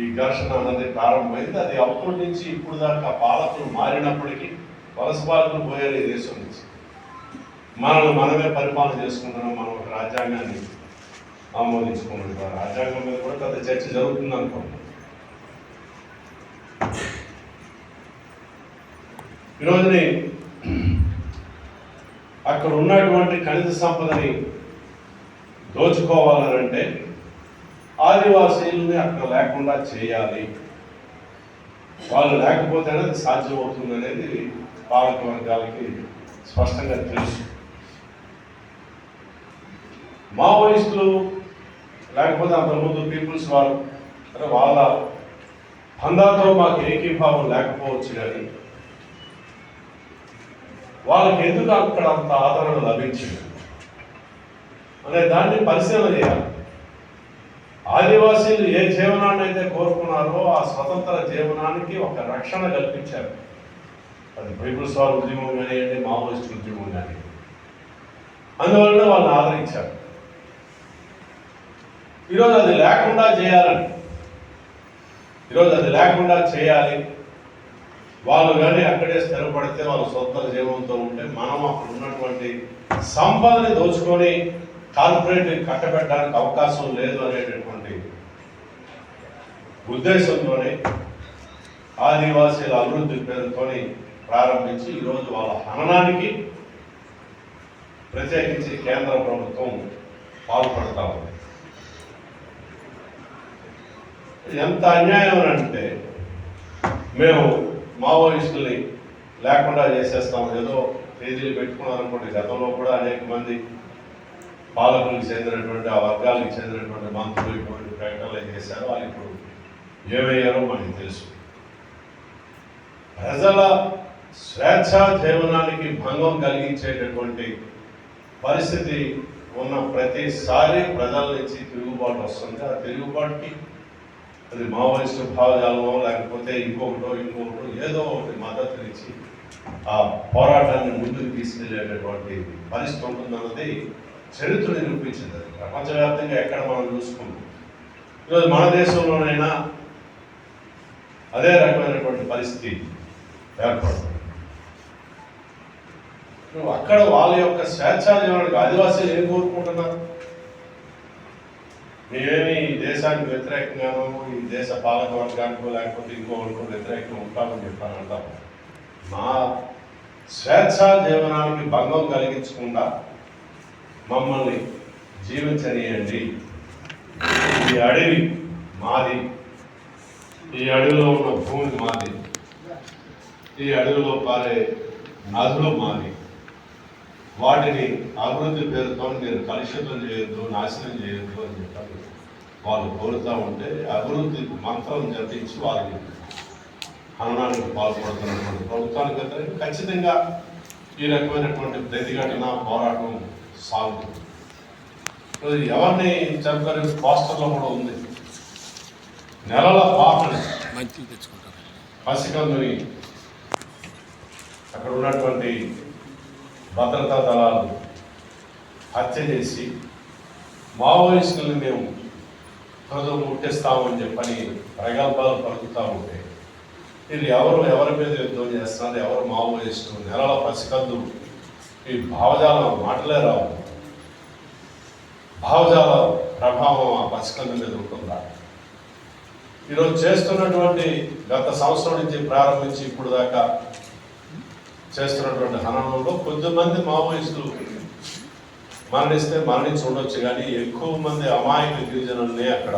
ఈ ఘర్షణ అన్నది ప్రారంభమైంది. అది అప్పటి నుంచి ఇప్పుడు దాకా పాలకులు మారినప్పటికీ వలస పాలకులు పోయారు ఈ దేశం నుంచి. మనల్ని మనమే పరిపాలన చేసుకుంటున్నాం మనం ఒక రాజ్యాంగాన్ని ఆమోదించుకున్నాం రాజ్యాంగం మీద కూడా పెద్ద చర్చ జరుగుతుంది అనుకోండి ఈరోజుని అక్కడ ఉన్నటువంటి ఖనిజ సంపదని దోచుకోవాలని అంటే ఆదివాసీలని అక్కడ లేకుండా చేయాలి. వాళ్ళు లేకపోతేనే అది సాధ్యం అవుతుంది అనేది పాలక వర్గాలకి స్పష్టంగా తెలుసు. మావోయిస్టులు లేకపోతే అంతకుముందు పీపుల్స్ వారు అంటే వాళ్ళ పందాతో మాకు ఏకీభావం లేకపోవచ్చు కానీ వాళ్ళకి ఎందుకు అక్కడ అంత ఆదరణ లభించింది? అనే దాన్ని పరిశీలన చేయాలి. ఆదివాసీలు ఏ జీవనాన్ని అయితే కోరుకున్నారో ఆ స్వతంత్ర జీవనానికి ఒక రక్షణ కల్పించారు. అది బైబుల్ వార్ ఉద్యమం కానివ్వండి మావోయిస్ట్ ఉద్యమం కానీ అందువలన వాళ్ళని ఆదరించారు. ఈరోజు అది లేకుండా చేయాలని ఈరోజు అది లేకుండా చేయాలి. వాళ్ళు కానీ అక్కడే స్థిరపడితే వాళ్ళు సొంత జీవంతో ఉంటే మనం అక్కడ ఉన్నటువంటి సంపదని దోచుకొని కార్పొరేట్ కట్టబెట్టడానికి అవకాశం లేదు అనేటటువంటి ఉద్దేశంతోనే ఆదివాసీల అభివృద్ధి పేరుతో ప్రారంభించి ఈరోజు వాళ్ళ హననానికి ప్రత్యేకించి కేంద్ర ప్రభుత్వం పాల్పడతా ఉంది. ఎంత అన్యాయం అని అంటే మేము మావోయిస్టుల్ని లేకుండా చేసేస్తాం. ఏదో తేదీలు పెట్టుకున్నారనుకోండి గతంలో కూడా అనేక మంది పాలకులకు చెందినటువంటి ఆ వర్గాలకు చెందినటువంటి మంత్రులు ఇటువంటి ప్రకటనలు చేశారు వాళ్ళు ఇప్పుడు ఏమయ్యారో మనకి తెలుసు. ప్రజల స్వేచ్ఛా జీవనానికి భంగం కలిగించేటటువంటి పరిస్థితి ఉన్న ప్రతిసారి ప్రజల నుంచి తిరుగుబాటు వస్తుంది. ఆ తిరుగుబాటుకి అది మావోయిస్టు భావజాలమో లేకపోతే ఇంకొకటో ఇంకొకటో ఏదో ఒకటి మద్దతునిచ్చి ఆ పోరాటాన్ని ముందుకు తీసుకెళ్ళేటటువంటి పరిస్థితి ఉంటుందన్నది చరిత్ర నిరూపించింది అది. ప్రపంచవ్యాప్తంగా ఎక్కడ మనం చూసుకుంటాం. ఈరోజు మన దేశంలోనైనా అదే రకమైనటువంటి పరిస్థితి ఏర్పడుతుంది. నువ్వు అక్కడ వాళ్ళ యొక్క స్వేచ్ఛా జీవనానికి ఆదివాసీలు ఏం కోరుకుంటున్నారు? మేమేమి ఈ దేశానికి వ్యతిరేకంగానో ఈ దేశ పాలక వర్గానికో లేకపోతే ఇంకోటికో వ్యతిరేకంగా ఉంటామని చెప్పాను అంటాం మా స్వేచ్ఛా జీవనానికి భంగం కలిగించకుండా మమ్మల్ని జీవించనీయండి. ఈ అడవి మాది. ఈ అడవిలో ఉన్న భూమి మాది. ఈ అడవిలో పారే నదులు మాది. వాటిని అభివృద్ధి పేరుతో మీరు కలుషితం చేయొద్దు నాశనం చేయొద్దు అని చెప్పారు వాళ్ళు కోరుతూ ఉంటే అభివృద్ధి మంత్రం జపించి వారికి హననానికి పాల్పడుతున్నటువంటి ప్రభుత్వానికి ఖచ్చితంగా ఈ రకమైనటువంటి ప్రతిఘటన పోరాటం సాగుతుంది ఇప్పుడు ఎవరిని చంపారు? పోస్టర్లో కూడా ఉంది. నెలల పాపని పసికందుని అక్కడ ఉన్నటువంటి భద్రతా దళాలు హత్య చేసి మావోయిస్టులను మేము ప్రజలు ముట్టిస్తామని చెప్పని ప్రగల్భాలు పలుకుతూ ఉంటే ఇది ఎవరు ఎవరి మీద యుద్ధం చేస్తున్నారు? ఎవరు మావోయిస్టు నెలల పసికందు ఈ భావజాలం మాటలే రావు. భావజాల ప్రభావం ఆ పసికందు మీద ఉంటుందా ఈరోజు చేస్తున్నటువంటి గత సంవత్సరం నుంచి ప్రారంభించి ఇప్పుడు దాకా చేస్తున్నటువంటి హననంలో కొంతమంది మావోయిస్టులు మరణిస్తే మరణించి ఉండొచ్చు కానీ ఎక్కువ మంది అమాయక గిరిజనుల్ని అక్కడ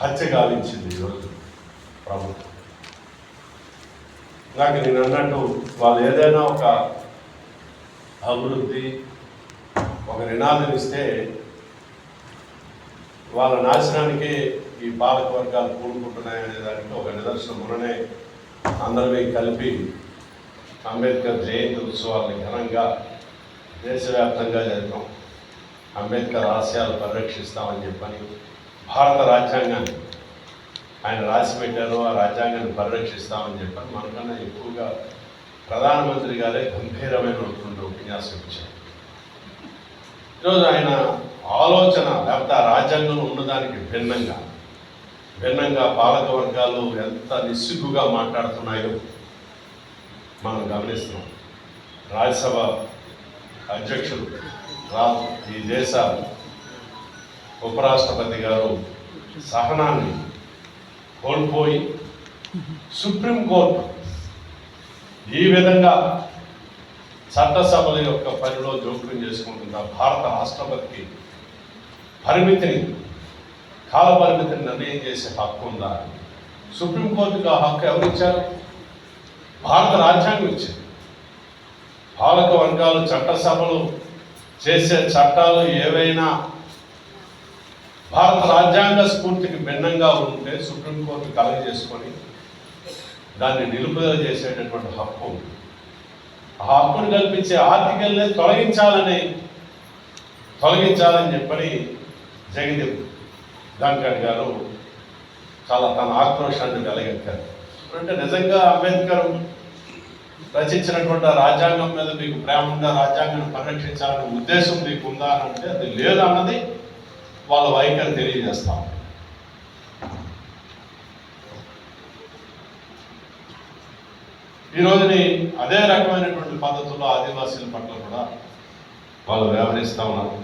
హత్య గావించింది ఈరోజు ప్రభుత్వం. నాకు నేను అన్నట్టు వాళ్ళు ఏదైనా ఒక అభివృద్ధి ఒక నినాదం ఇస్తే వాళ్ళ నాశనానికి ఈ పాలక వర్గాలు కూడుకుంటున్నాయనే దానికి ఒక నిదర్శనం మొన్ననే అందరినీ కలిపి అంబేద్కర్ జయంతి ఉత్సవాలను ఘనంగా దేశవ్యాప్తంగా జరిపాం అంబేద్కర్ ఆశయాలు పరిరక్షిస్తామని చెప్పని భారత రాజ్యాంగాన్ని ఆయన రాసి పెట్టారు ఆ రాజ్యాంగాన్ని పరిరక్షిస్తామని చెప్పని మనకన్నా ఎక్కువగా ప్రధానమంత్రి గారే గంభీరమైనటువంటి ఉపన్యాసం ఇచ్చారు. ఈరోజు ఆయన ఆలోచన లేకపోతే ఆ రాజ్యాంగంలో ఉన్నదానికి భిన్నంగా భిన్నంగా పాలక వర్గాలు ఎంత నిస్సిగ్గుగా మాట్లాడుతున్నాయో మనం గమనిస్తున్నాం. రాజ్యసభ అధ్యక్షుడు రా ఈ దేశ ఉపరాష్ట్రపతి గారు సహనాన్ని కోల్పోయి సుప్రీంకోర్టు ఈ విధంగా చట్టసభల యొక్క పనిలో జోక్యం చేసుకుంటున్న భారత రాష్ట్రపతికి పరిమితిని కాల పరిమితిని నిర్ణయం చేసే హక్కు ఉందా? సుప్రీంకోర్టుకు ఆ హక్కు ఎవరు ఇచ్చారు భారత రాజ్యాంగం ఇచ్చింది. పాలక వర్గాలు చట్టసభలు చేసే చట్టాలు ఏవైనా భారత రాజ్యాంగ స్ఫూర్తికి భిన్నంగా ఉంటే సుప్రీంకోర్టు కలగజేసుకొని చేసుకొని దాన్ని నిలుపుదల చేసేటటువంటి హక్కు ఆ హక్కును కల్పించే ఆర్టికల్ని తొలగించాలని తొలగించాలని చెప్పని జగదీప్ ధన్కర్ గారు చాలా తన ఆక్రోషాన్ని వెలగెత్తారు. అంటే నిజంగా అంబేద్కర్ రచించినటువంటి ఆ రాజ్యాంగం మీద మీకు ప్రేమ ఉందా? రాజ్యాంగాన్ని పరిరక్షించాలనే ఉద్దేశం మీకు ఉందా అని అంటే అది లేదన్నది వాళ్ళ వైఖరి తెలియజేస్తాం ఈ రోజుని అదే రకమైనటువంటి పద్ధతుల్లో ఆదివాసీల పట్ల కూడా వాళ్ళు వ్యవహరిస్తూ ఉన్నారు.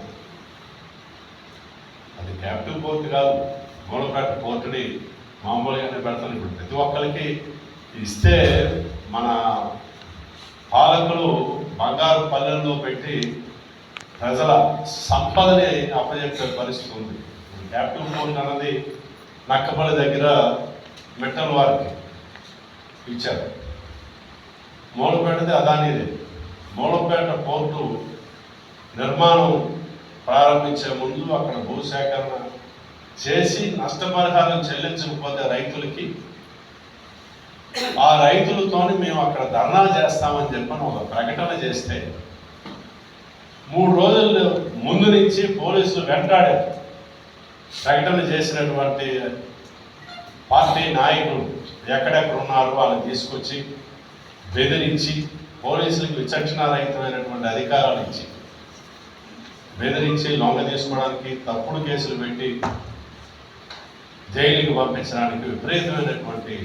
అది క్యాపిటల్ కోర్టు కాదు మూలపేట కోర్టుని మామూలుగానే పెడతాను ఇప్పుడు ప్రతి ఒక్కరికి ఇస్తే మన పాలకులు బంగారు పల్లెల్లో పెట్టి ప్రజల సంపదని అప్పచెప్పే పరిస్థితి ఉంది. క్యాపిటల్ కోర్టు అన్నది నక్కపల్లి దగ్గర మెట్టల వారికి ఇచ్చారు. మూలపేటది అదానీదే. మూలపేట పోర్టు నిర్మాణం ప్రారంభించే ముందు అక్కడ భూసేకరణ చేసి నష్టపరిహారం చెల్లించకపోతే రైతులకి ఆ రైతులతోని మేము అక్కడ ధర్నా చేస్తామని చెప్పని ఒక ప్రకటన చేస్తే మూడు రోజుల ముందు నుంచి పోలీసులు వెంటాడారు. ప్రకటన చేసినటువంటి పార్టీ నాయకులు ఎక్కడెక్కడ ఉన్నారు వాళ్ళని తీసుకొచ్చి బెదిరించి పోలీసులకు విచక్షణారహితమైనటువంటి అధికారాలు ఇచ్చి బెదిరించి లొంగ తీసుకోవడానికి తప్పుడు కేసులు పెట్టి జైలుకి పంపించడానికి విపరీతమైనటువంటి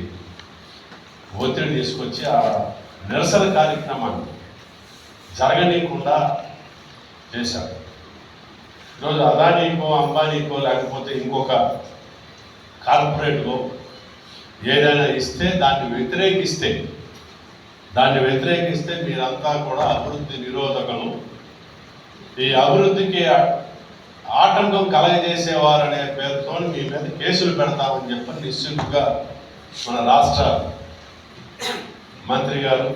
ఒత్తిడి తీసుకొచ్చి ఆ నిరసన కార్యక్రమాన్ని జరగనీయకుండా చేశారు. ఈరోజు అదానీకో అంబానీకో లేకపోతే ఇంకొక కార్పొరేట్కో ఏదైనా ఇస్తే దాన్ని వ్యతిరేకిస్తే దాన్ని వ్యతిరేకిస్తే మీరంతా కూడా అభివృద్ధి నిరోధకులు. ఈ అభివృద్ధికి ఆటంకం కలగజేసేవారనే పేరుతో మీ మీద కేసులు పెడతామని చెప్పి నిశ్చింతగా మన రాష్ట్ర మంత్రి గారు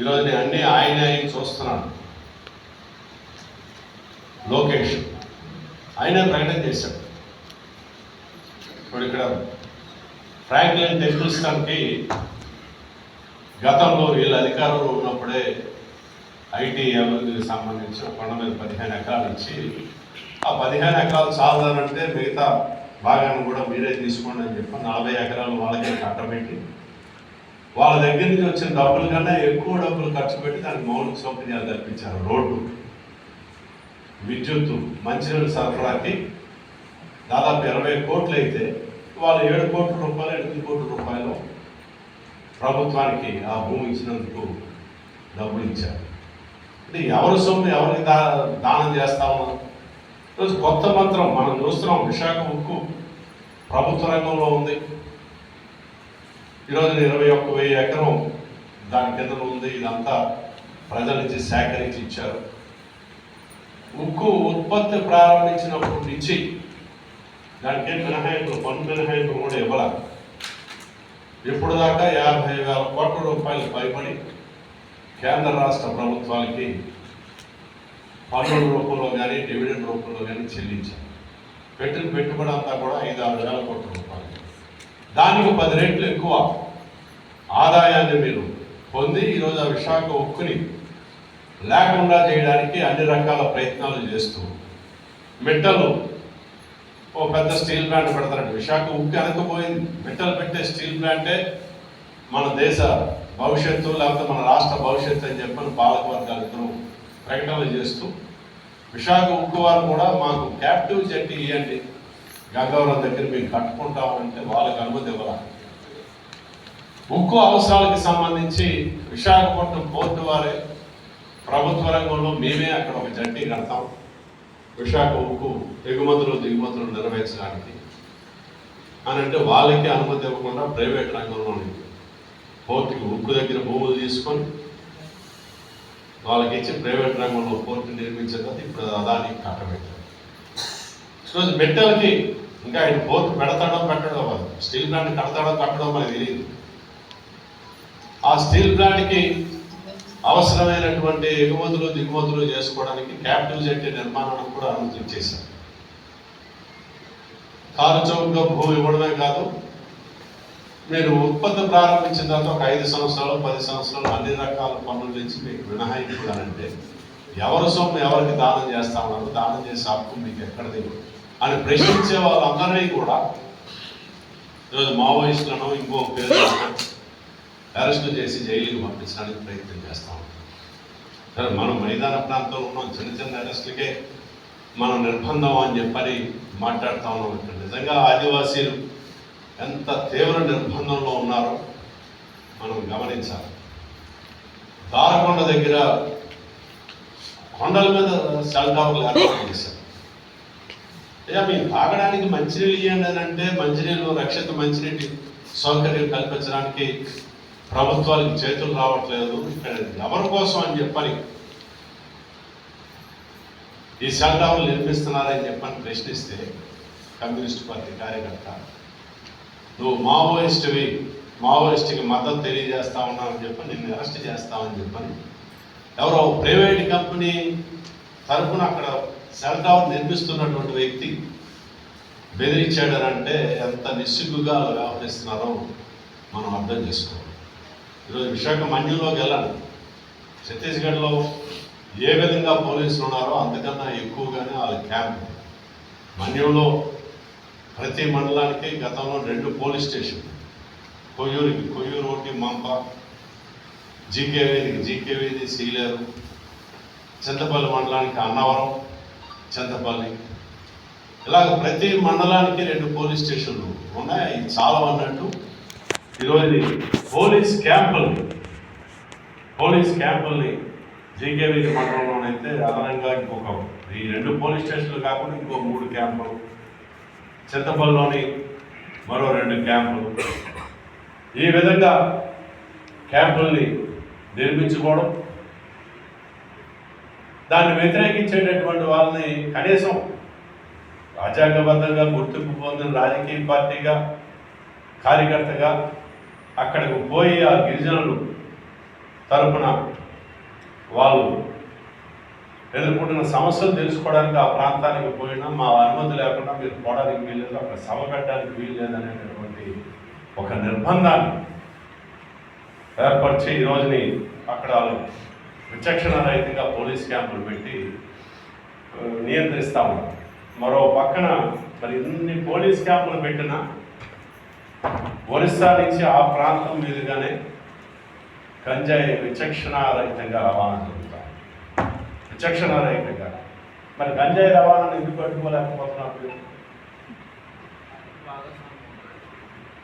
ఈరోజు నేను అన్నీ ఆయన ఆయన చూస్తున్నాను. లోకేష్ ఆయన ప్రకటన చేశాడు. ఇప్పుడు ఇక్కడ ఫ్రాంక్లిన్ టెంపుల్స్టన్కి గతంలో వీళ్ళు అధికారంలో ఉన్నప్పుడే ఐటీ అభివృద్ధికి సంబంధించిన కొండ మీద పదిహేను ఎకరాలు ఇచ్చి ఆ పదిహేను ఎకరాలు చాలదనంటే మిగతా భాగాన్ని కూడా మీరే తీసుకోండి అని చెప్పి నలభై ఎకరాలు వాళ్ళకే కట్టబెట్టి వాళ్ళ దగ్గర నుంచి వచ్చిన డబ్బుల కన్నా ఎక్కువ డబ్బులు ఖర్చు పెట్టి దానికి మౌలిక సౌకర్యాలు కల్పించారు రోడ్డు. విద్యుత్తు మంచినీళ్ళు సరఫరాకి దాదాపు ఇరవై కోట్లు అయితే వాళ్ళు ఏడు కోట్ల రూపాయలు ఎనిమిది కోట్ల రూపాయలు ప్రభుత్వానికి ఆ భూమి ఇచ్చినందుకు డబ్బులు ఇచ్చారు. అంటే ఎవరి సొమ్ము ఎవరికి దా దానం చేస్తామో ఈరోజు కొత్త మంత్రం మనం చూస్తున్నాం విశాఖ ఉక్కు ప్రభుత్వ రంగంలో ఉంది. ఈరోజు ఇరవై ఒక్క వెయ్యి ఎకరం దాని కింద ఉంది ఇదంతా ప్రజల నుంచి సేకరించి ఇచ్చారు. ఉక్కు ఉత్పత్తి ప్రారంభించినప్పటి నుంచి దానికి మినహాయింపులు పన్ను మినహాయింపులు కూడా ఇవ్వాల. ఇప్పుడు దాకా యాభై వేల కోట్ల రూపాయలు పైబడి కేంద్ర రాష్ట్ర ప్రభుత్వాలకి పన్నుల రూపంలో కానీ డివిడెండ్ రూపంలో కానీ చెల్లించారు. పెట్టిన పెట్టుబడి అంతా కూడా ఐదు ఆరు వేల కోట్ల రూపాయలు. దానికి పది రెట్లు ఎక్కువ ఆదాయాన్ని మీరు పొంది ఈరోజు ఆ విశాఖ ఉక్కుని లేకుండా చేయడానికి అన్ని రకాల ప్రయత్నాలు చేస్తూ మిట్టలు ఓ పెద్ద స్టీల్ ప్లాంట్ పెడతారండి. విశాఖ ఉక్కు అనకపోయింది మిట్టలు పెట్టే స్టీల్ ప్లాంటే మన దేశ భవిష్యత్తు లేకపోతే మన రాష్ట్ర భవిష్యత్తు అని చెప్పని పాలకవర్గాలు ప్రకటనలు చేస్తూ విశాఖ ఉక్కు వారు కూడా మాకు క్యాప్టివ్ జట్టి ఇవ్వండి గంగవరం దగ్గర మేము కట్టుకుంటామంటే వాళ్ళకి అనుమతి ఇవ్వాలి? ఉక్కు అవసరాలకు సంబంధించి విశాఖపట్నం పోర్టు వారే ప్రభుత్వ రంగంలో మేమే అక్కడ ఒక జట్టి కడతాం. విశాఖ ఉక్కు ఎగుమతులు దిగుమతులు నెరవేర్చడానికి అని అంటే వాళ్ళకి అనుమతి ఇవ్వకుండా ప్రైవేట్ రంగంలో పోర్టుకి ఉక్కు దగ్గర భూములు తీసుకొని వాళ్ళకి ఇచ్చి ప్రైవేట్ రంగంలో పోర్టు నిర్మించిన తర్వాత ఇప్పుడు అదాని కట్టబెట్టారు. ఈరోజు మెట్టలకి ఇంకా ఆయన పోర్టు పెడతాడో పెట్టడో స్టీల్ ప్లాంట్ కడతాడో కట్టడో మనకు తెలియదు. ఆ స్టీల్ ప్లాంట్కి అవసరమైనటువంటి ఎగుమతులు దిగుమతులు చేసుకోవడానికి క్యాపిటల్ జెట్ నిర్మాణం కూడా అనుమతి చేశారు కారు చౌకగా భూమి ఇవ్వడమే కాదు మీరు ఉత్పత్తి ప్రారంభించిన తర్వాత ఒక ఐదు సంవత్సరాలు పది సంవత్సరాలు అన్ని రకాల పనుల నుంచి మీకు మినహాయింపు ఎవరు ఎవరి సొమ్ము ఎవరికి దానం చేస్తా ఉన్నారు దానం చేసే హక్కు మీకు ఎక్కడది అని ప్రశ్నించే వాళ్ళందరినీ కూడా ఈరోజు మావోయిస్టులను ఇంకో పేరు అరెస్టు చేసి జైలుకి పంపించడానికి ప్రయత్నం చేస్తా ఉంటాం. సరే మనం మైదాన ప్రాంతంలో ఉన్నాం చిన్న చిన్న అరెస్టులకే మనం నిర్బంధం అని చెప్పని మాట్లాడుతూ ఉన్నాం ఇక్కడ. నిజంగా ఆదివాసీలు ఎంత తీవ్ర నిర్బంధంలో ఉన్నారో మనం గమనించాలి. దారకొండ దగ్గర కొండల మీద సెల్ టవర్లు ఏర్పాటు చేశారు. అయ్యా మీరు తాగడానికి మంచినీళ్ళు ఇవ్వండి అని అంటే మంచినీళ్ళు రక్షిత మంచినీటి సౌకర్యం కల్పించడానికి ప్రభుత్వాలకు చేతులు రావట్లేదు ఇక్కడ ఎవరి కోసం అని చెప్పని ఈ సెల్ నిర్మిస్తున్నారని చెప్పని ప్రశ్నిస్తే కమ్యూనిస్ట్ పార్టీ కార్యకర్త నువ్వు మావోయిస్ట్వి మావోయిస్ట్కి మద్దతు తెలియజేస్తా ఉన్నావని చెప్పి నిన్ను అరెస్ట్ చేస్తామని చెప్పని ఎవరో ప్రైవేట్ కంపెనీ తరపున అక్కడ సెల్ టవర్ నిర్మిస్తున్నటువంటి వ్యక్తి బెదిరించాడనంటే ఎంత నిస్సిగ్గుగా వ్యవహరిస్తున్నారో మనం అర్థం చేసుకోవాలి. ఈరోజు విశాఖ మన్యంలోకి వెళ్ళండి ఛత్తీస్గఢ్లో ఏ విధంగా పోలీసులు ఉన్నారో అంతకన్నా ఎక్కువగానే వాళ్ళ క్యాంప్ మన్యంలో ప్రతి మండలానికి గతంలో రెండు పోలీస్ స్టేషన్ కొయ్యూరికి కొయ్యూరు ఒకటి మంప జీకేవేదికి జీకేవేది సీలేరు చింతపల్లి మండలానికి అన్నవరం చింతపల్లి. ఇలాగ ప్రతి మండలానికి రెండు పోలీస్ స్టేషన్లు ఉన్నాయి. చాలా అన్నట్టు ఈరోజు పోలీస్ క్యాంపులు. పోలీస్ క్యాంపుల్ని జీకేవీది మండలంలోనైతే అదనంగా ఇంకొక ఈ రెండు పోలీస్ స్టేషన్లు కాకుండా ఇంకో మూడు క్యాంపులు. చింతపల్లిలోని మరో రెండు క్యాంపులు. ఈ విధంగా క్యాంపుల్ని నిర్మించుకోవడం దాన్ని వ్యతిరేకించేటటువంటి వాళ్ళని కనీసం రాజ్యాంగబద్ధంగా గుర్తింపు పొందిన రాజకీయ పార్టీగా కార్యకర్తగా అక్కడికి పోయి ఆ గిరిజనులు తరపున వాళ్ళు ఎదుర్కొంటున్న సమస్యలు తెలుసుకోవడానికి ఆ ప్రాంతానికి పోయినా మా అనుమతి లేకుండా మీరు పోవడానికి వీల్లేదు అక్కడ సభ పెట్టడానికి వీల్లేదు అనేటటువంటి ఒక నిర్బంధాన్ని ఏర్పరిచి ఈ రోజుని అక్కడ వాళ్ళు విచక్షణ రహితంగా పోలీస్ క్యాంపులు పెట్టి ఆ, నియంత్రిస్తా ఉన్నారు. మరో పక్కన మరి ఇన్ని పోలీస్ క్యాంపులు పెట్టినా ఒరిస్సా నుంచి ఆ ప్రాంతం మీదుగానే గంజాయి విచక్షణారహితంగా రవాణా జరుగుతాం విచక్షణారహితంగా మరి గంజాయి రవాణాను ఎందుకు అడ్డుకోలేకపోతున్నారు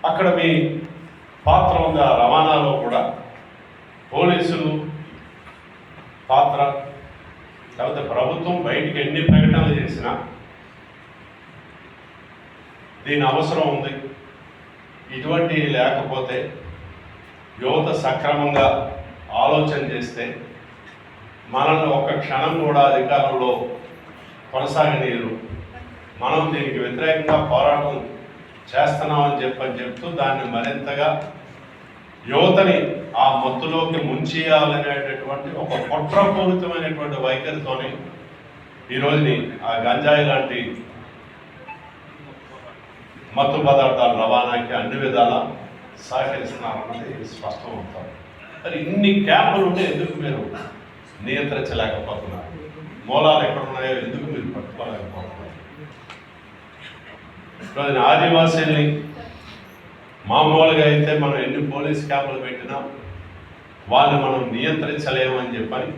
అక్కడ మీ పాత్ర ఉంది? ఆ రవాణాలో కూడా పోలీసులు పాత్ర లేకపోతే ప్రభుత్వం బయటికి ఎన్ని ప్రకటనలు చేసినా దీని అవసరం ఉంది. ఇటువంటివి లేకపోతే యువత సక్రమంగా ఆలోచన చేస్తే మనల్ని ఒక్క క్షణం కూడా అధికారంలో కొనసాగనీయరు. మనం దీనికి వ్యతిరేకంగా పోరాటం చేస్తున్నామని చెప్పని చెప్తూ దాన్ని మరింతగా యువతని ఆ మత్తులోకి ముంచేయాలనేటటువంటి ఒక కుట్రపూరితమైనటువంటి వైఖరితోనే ఈరోజుని ఆ గంజాయి లాంటి మత్తు పదార్థాల రవాణాకి అన్ని విధాల సహకరిస్తున్నారన్నది స్పష్టం అవుతారు మరి ఇన్ని క్యాంపులు ఉంటే ఎందుకు మీరు నియంత్రించలేకపోతున్నారు? మూలాలు ఎక్కడ ఉన్నాయో ఎందుకు మీరు పట్టుకోలేకపోతున్నారు? ఇప్పుడు మామూలుగా అయితే మనం ఎన్ని పోలీస్ క్యాంపులు పెట్టినా వాళ్ళని మనం నియంత్రించలేమని చెప్పని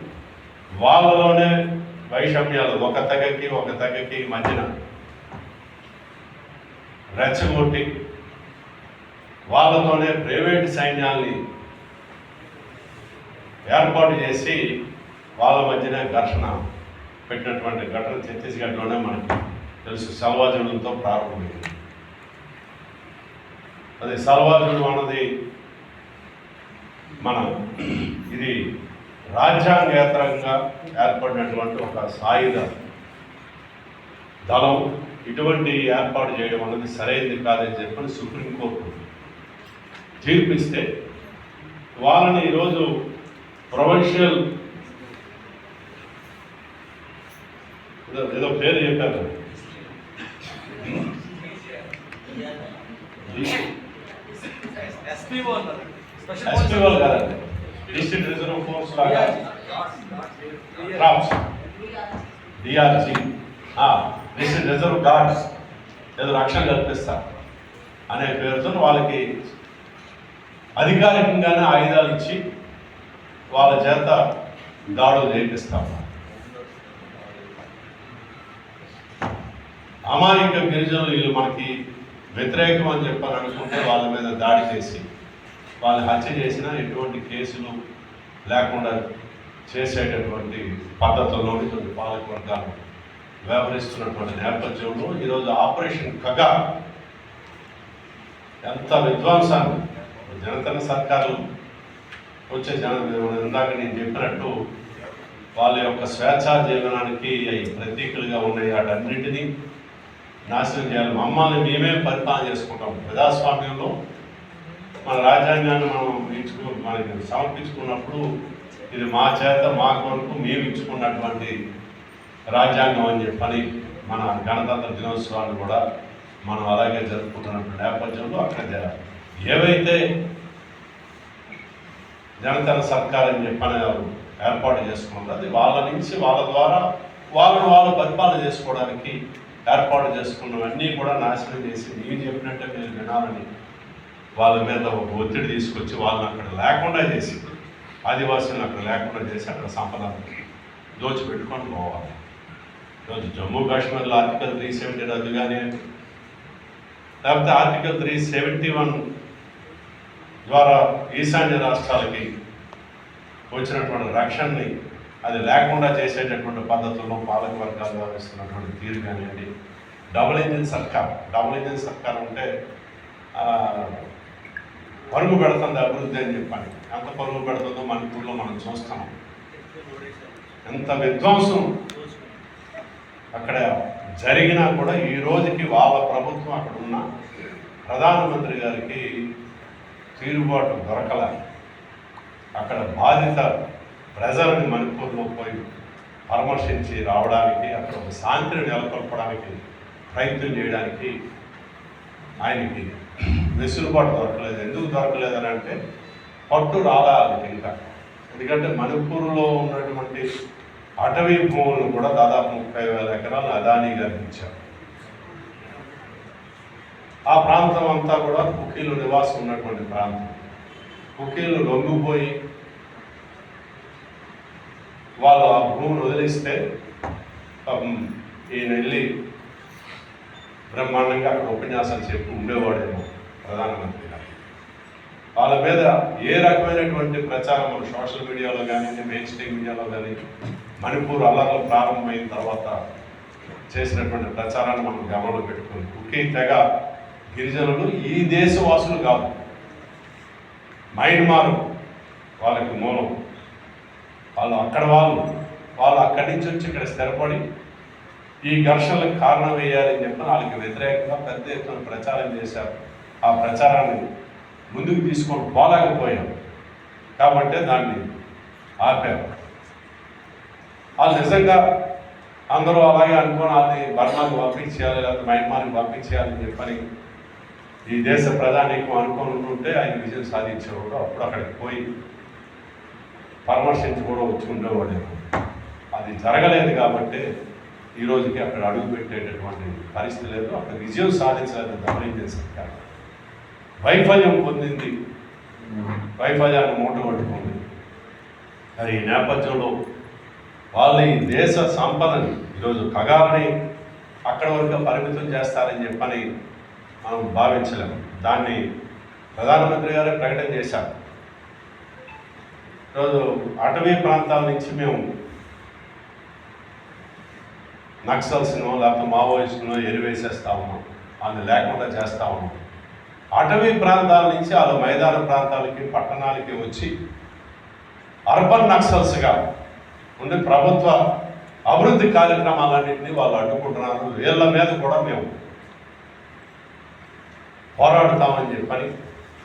వాళ్ళలోనే వైషమ్యాలు ఒక తెగకి ఒక తెగకి మధ్యన రెచ్చగొట్టి వాళ్ళతోనే ప్రైవేట్ సైన్యాల్ని ఏర్పాటు చేసి వాళ్ళ మధ్యనే ఘర్షణ పెట్టినటువంటి ఘటన ఛత్తీస్గఢ్లోనే మనకి తెలుసు. సల్వాజుడులతో ప్రారంభమైంది. అది సల్వాజుడు అన్నది మన ఇది రాజ్యాంగేతరంగా ఏర్పడినటువంటి ఒక సాయుధ దళం. ఇటువంటి ఏర్పాటు చేయడం అన్నది సరైనది కాదని చెప్పని సుప్రీంకోర్టు తీర్పిస్తే వాళ్ళని ఈరోజు ప్రొవిన్షియల్ ఏదో- పేరు చెప్పారు. ఎస్పీఓ కాదండి. డిస్ట్రిక్ట్ రిజర్వ్ ఫోర్స్ లాగా. డిఆర్జీ. రిజర్వ్ గార్డ్స్ ఏదో రక్షణ కల్పిస్తారు. అనే పేరుతో వాళ్ళకి అధికారికంగానే ఆయుధాలు ఇచ్చి వాళ్ళ చేత దాడులు చేపిస్తాం అమాయక గిరిజనులు వీళ్ళు మనకి వ్యతిరేకం అని చెప్పని అనుకుంటే వాళ్ళ మీద దాడి చేసి వాళ్ళు హత్య చేసిన ఎటువంటి కేసులు లేకుండా చేసేటటువంటి పద్ధతుల్లోని కొన్ని పాలక వ్యవహరిస్తున్నటువంటి నేపథ్యంలో ఈరోజు ఆపరేషన్ కగా ఎంత విద్వాంసాన్ని జనతన సర్కారు వచ్చే జన ఇందాక నేను చెప్పినట్టు వాళ్ళ యొక్క స్వేచ్ఛా జీవనానికి అవి ప్రతీకలుగా ఉన్నాయి వాటన్నింటినీ నాశనం చేయాలి. మమ్మల్ని మేమే పరిపాలన చేసుకుంటాం. ప్రజాస్వామ్యంలో మన రాజ్యాంగాన్ని మనం ఇచ్చుకు మనకి సమర్పించుకున్నప్పుడు ఇది మా చేత మా కొరకు మేము ఇచ్చుకున్నటువంటి రాజ్యాంగం అని చెప్పని మన గణతంత్ర దినోత్సవాన్ని కూడా మనం అలాగే జరుపుకుంటున్నటువంటి నేపథ్యంలో అక్కడ జ- ఏవైతే జనతన సర్కార్ అని చెప్పని ఏర్పాటు చేసుకున్నారు అది వాళ్ళ నుంచి వాళ్ళ ద్వారా వాళ్ళని వాళ్ళు పరిపాలన చేసుకోవడానికి ఏర్పాటు చేసుకున్నవన్నీ కూడా నాశనం చేసి మీరు చెప్పినట్టే మీరు వినాలని వాళ్ళ మీద ఒక ఒత్తిడి తీసుకొచ్చి వాళ్ళని అక్కడ లేకుండా చేసి ఆదివాసులను అక్కడ లేకుండా చేసి అక్కడ సంపద దోచిపెట్టుకొని పోవాలి. ఈరోజు జమ్మూ కాశ్మీర్లో ఆర్టికల్ త్రీ సెవెంటీ రద్దు కానీ లేకపోతే ఆర్టికల్ త్రీ సెవెంటీ వన్ ద్వారా ఈశాన్య రాష్ట్రాలకి వచ్చినటువంటి రక్షణని అది లేకుండా చేసేటటువంటి పద్ధతుల్లో పాలక వర్గాలు వ్యవహరిస్తున్నటువంటి తీరు కానివ్వండి డబుల్ ఇంజిన్ సర్కార్ డబుల్ ఇంజిన్ సర్కార్ అంటే పరుగు పెడుతుంది అభివృద్ధి అని చెప్పాలి. ఎంత పరుగు పెడుతుందో మన ఊళ్ళో మనం చూస్తున్నాం. ఎంత విధ్వంసం అక్కడ జరిగినా కూడా ఈ రోజుకి వాళ్ళ ప్రభుత్వం అక్కడ ఉన్న ప్రధానమంత్రి గారికి తీరుబాటు దొరకల. అక్కడ బాధిత ప్రజలను మణిపూర్లో పోయి పరామర్శించి రావడానికి అక్కడ ఒక శాంతిని నెలకొల్పడానికి ప్రయత్నం చేయడానికి ఆయనకి వెసులుబాటు దొరకలేదు. ఎందుకు దొరకలేదు అని అంటే పట్టు రాలేదు ఇంకా. ఎందుకంటే మణిపూర్లో ఉన్నటువంటి అటవీ భూములను కూడా దాదాపు ముప్పై వేల ఎకరాలు అదానీ గారికి ఇచ్చారు ఆ ప్రాంతం అంతా కూడా కుకీలు నివాసం ఉన్నటువంటి ప్రాంతం. కుకీలు లొంగిపోయి వాళ్ళు ఆ భూమిని వదిలిస్తే ఈయన వెళ్ళి బ్రహ్మాండంగా అక్కడ ఉపన్యాసాలు చెప్పి ఉండేవాడేమో ప్రధానమంత్రి గారు వాళ్ళ మీద ఏ రకమైనటువంటి ప్రచారం సోషల్ మీడియాలో కానీ మెయిన్ స్ట్రీమ్ మీడియాలో కానీ మణిపూర్ అల్లర్లు ప్రారంభమైన తర్వాత చేసినటువంటి ప్రచారాన్ని మనం గమనంలో పెట్టుకోవాలి. కుకీ తెగ గిరిజనులు ఈ దేశవాసులు కాదు. మైన్మార్ వాళ్ళకి మూలం. వాళ్ళు అక్కడ వాళ్ళు. వాళ్ళు అక్కడి నుంచి వచ్చి ఇక్కడ స్థిరపడి ఈ ఘర్షణలకు కారణం వేయాలని చెప్పి వాళ్ళకి వ్యతిరేకంగా పెద్ద ఎత్తున ప్రచారం చేశారు. ఆ ప్రచారాన్ని ముందుకు తీసుకొని పోలేకపోయాం కాబట్టి దాన్ని ఆపారు వాళ్ళు నిజంగా అందరూ అలాగే అనుకుని వాళ్ళని బర్మాకి పంపించేయాలి లేకపోతే మయన్మార్కి పంపించేయాలని చెప్పని ఈ దేశ ప్రధానికం అనుకుని ఉంటే ఆయన విజయం సాధించేవాడు అప్పుడు అక్కడికి పోయి పరామర్శించి కూడా వచ్చి అది జరగలేదు కాబట్టి ఈ రోజుకి అక్కడ అడుగు పెట్టేటటువంటి పరిస్థితి లేదు. అక్కడ విజయం సాధించలేదు గమనించే వైఫల్యం పొందింది. వైఫల్యాన్ని మూట పట్టుకుంది మరి ఈ నేపథ్యంలో వాళ్ళ ఈ దేశ సంపదని ఈరోజు కగాలని అక్కడ వరకు పరిమితం చేస్తారని చెప్పని మనం భావించలేము దాన్ని ప్రధానమంత్రి గారే ప్రకటన చేశారు. ఈరోజు అటవీ ప్రాంతాల నుంచి మేము నక్సల్స్ను లేకపోతే మావోయిస్ట్ను ఎరివేసేస్తా ఉన్నాం. వాళ్ళని లేకుండా చేస్తా ఉన్నాం. అటవీ ప్రాంతాల నుంచి వాళ్ళు మైదాన ప్రాంతాలకి పట్టణాలకి వచ్చి అర్బన్ నక్సల్స్గా ఉండి ప్రభుత్వ అభివృద్ధి కార్యక్రమాలన్నింటినీ వాళ్ళు అడ్డుకుంటున్నారు. వీళ్ళ మీద కూడా మేము పోరాడుతామని చెప్పని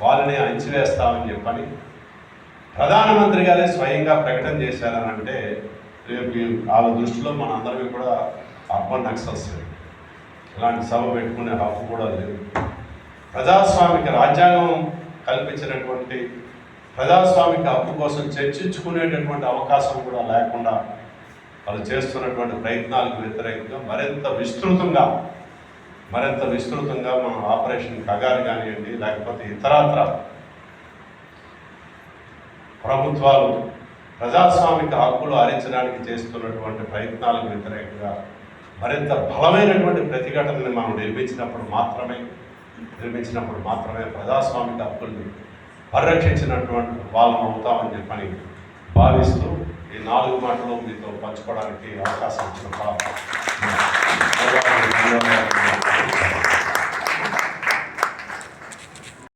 వాళ్ళని అణిచివేస్తామని చెప్పని ప్రధానమంత్రి గారే స్వయంగా ప్రకటన చేశారని అంటే రేపు వాళ్ళ దృష్టిలో మన అందరికీ కూడా అర్బన్ నక్సల్స్ ఇలాంటి సభ పెట్టుకునే హక్కు కూడా లేదు. ప్రజాస్వామిక రాజ్యాంగం కల్పించినటువంటి ప్రజాస్వామిక హక్కు కోసం చర్చించుకునేటటువంటి అవకాశం కూడా లేకుండా వాళ్ళు చేస్తున్నటువంటి ప్రయత్నాలకు వ్యతిరేకంగా మరింత విస్తృతంగా మరింత విస్తృతంగా మనం ఆపరేషన్ కగారు కానివ్వండి లేకపోతే ఇతరత్ర ప్రభుత్వాలు ప్రజాస్వామిక హక్కులు హరించడానికి చేస్తున్నటువంటి ప్రయత్నాలకు వ్యతిరేకంగా మరింత బలమైనటువంటి ప్రతిఘటనని మనం నిర్మించినప్పుడు మాత్రమే నిర్మించినప్పుడు మాత్రమే ప్రజాస్వామిక హక్కుల్ని పరిరక్షించినటువంటి వాళ్ళం అవుతామని చెప్పని భావిస్తూ ఈ నాలుగు మాటలు మీతో పంచుకోవడానికి అవకాశం ఇచ్చిన